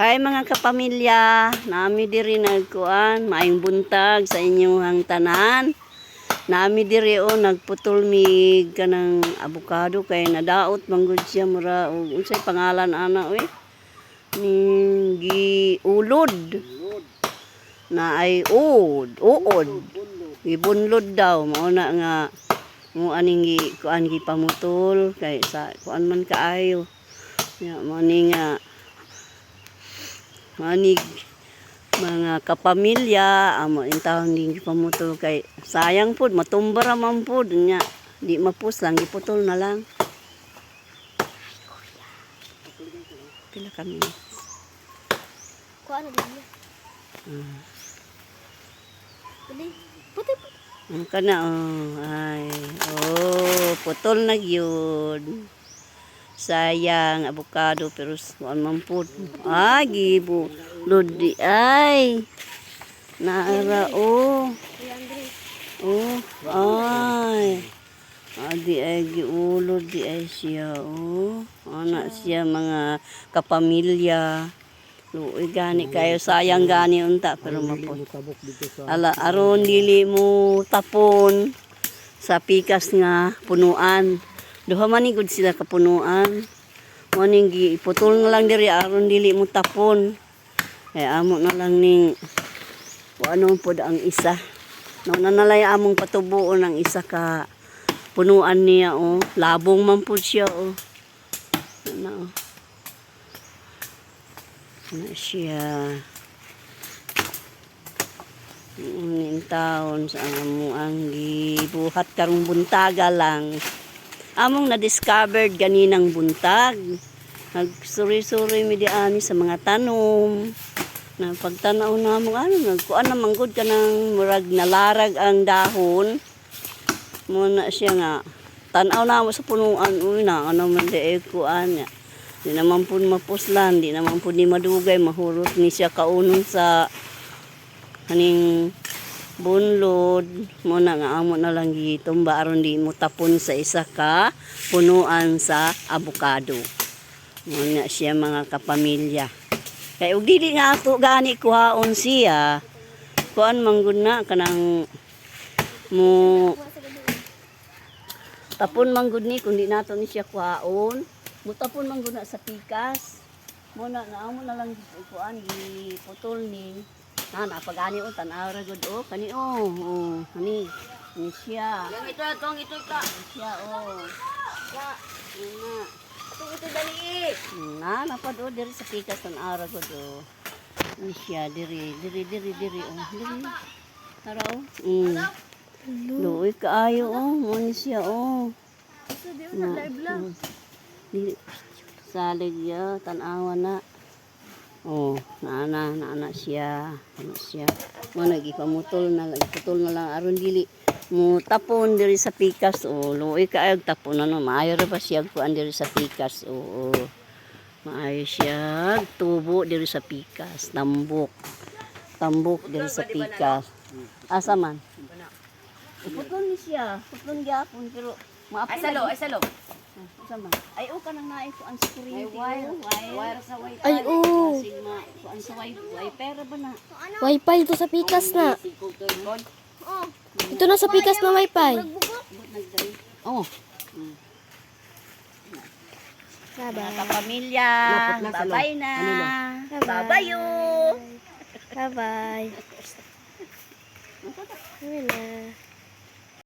Hi mga kapamilya, nami diri nagkuan, maayong buntag sa inyong tanan. Nami diri o nagputol mig kanang abukado kay nadaot manggod siya mura og unsay pangalan ana oy? Ning gi ulod. Na ay ud, uod. Gibunlod daw mao na nga mo aning gi kuan gi pamutol kay sa kuan man kaayo. Ya ni nga manig. Mga kapamilya amo in taon din pamutol kay sayang pud matumba ra man pud nya di mapus lang giputol na lang. Pila kami Kuha na din Pwede. Pwede. ang kana oh ay oh putol na gyud sayang avocado pero kuan man pud ah gibo lodi ay naara oh Oh, ay. Adi ay giulod di ay siya, oh. Ana siya mga kapamilya. Luoy gani kayo sayang gani unta pero mapon. Ala aron dili mo tapon sa pikas nga punuan. Duha man ni gud sila kapunuan. Mo ning iputol na lang diri aron dili mo tapon. Kay amo na lang ning ano pod ang isa. No, nanalay among patubuon ang isa ka punuan niya oh. Labong man po siya oh. Ano. Ano siya. Uning taon sa amo ang gibuhat karong buntaga lang. Among na-discovered ganinang buntag. Nagsuri-suri mi di ani sa mga tanom. Na pagtanaw na mo ano nagkuan na manggod ka ng murag nalarag ang dahon. Mo na siya nga tanaw na mo sa punuan. Uy na ano man di kuan niya. Di naman po mapuslan di naman po ni madugay mahurot ni siya kaunon sa kaning bunlod mo na nga amo na lang gitumba aron di mo tapon sa isa ka punuan sa abukado mo na siya mga kapamilya Kay ug dili nga ato gani kuhaon siya. Kuan manggod na kanang mo tapon manggod ni kundi nato ni siya kuhaon. Mo tapon manggod na sa pikas. Mo na naamo na lang kuan giputol ni na napagani o tanaw ra gud o kani o oh, kani ni siya. Yang ito, itong ito, ito. Siya o. Ya. Nga. Ito, ito, dali. Na, napad o, diri sa pikas ng araw ko do. Ni siya, diri, diri, diri, diri, o, diri. Tara o. Mm. Luoy kaayo o, mo ni siya o. Ito, di Na, mm. Diri, salig ya, tanawa na. Oh, naana, naana siya. Ano siya. Mo nagipamutol na, iputol na lang aron dili mo tapon diri sa pikas o luoy kaayog tapon ano maayo ra ba siya kuan diri sa pikas o maayo siya tubo diri sa pikas tambok tambok diri sa pikas asa man iputol ni siya putol gyapon pero maapil Ay, salo, ay, salo. ay o kanang naay kuan sa kuryente wire. o, wire Wire sa white. Ay, oo. Ma kuan sa wifi wifi ra ba na Wi-Fi ito sa pikas na. Oh. Ito na sa pikas na Wi-Fi. oh Bye-bye. mga kapamilya Lapot na Ano Bye-bye. bye you Bye-bye. Ano na.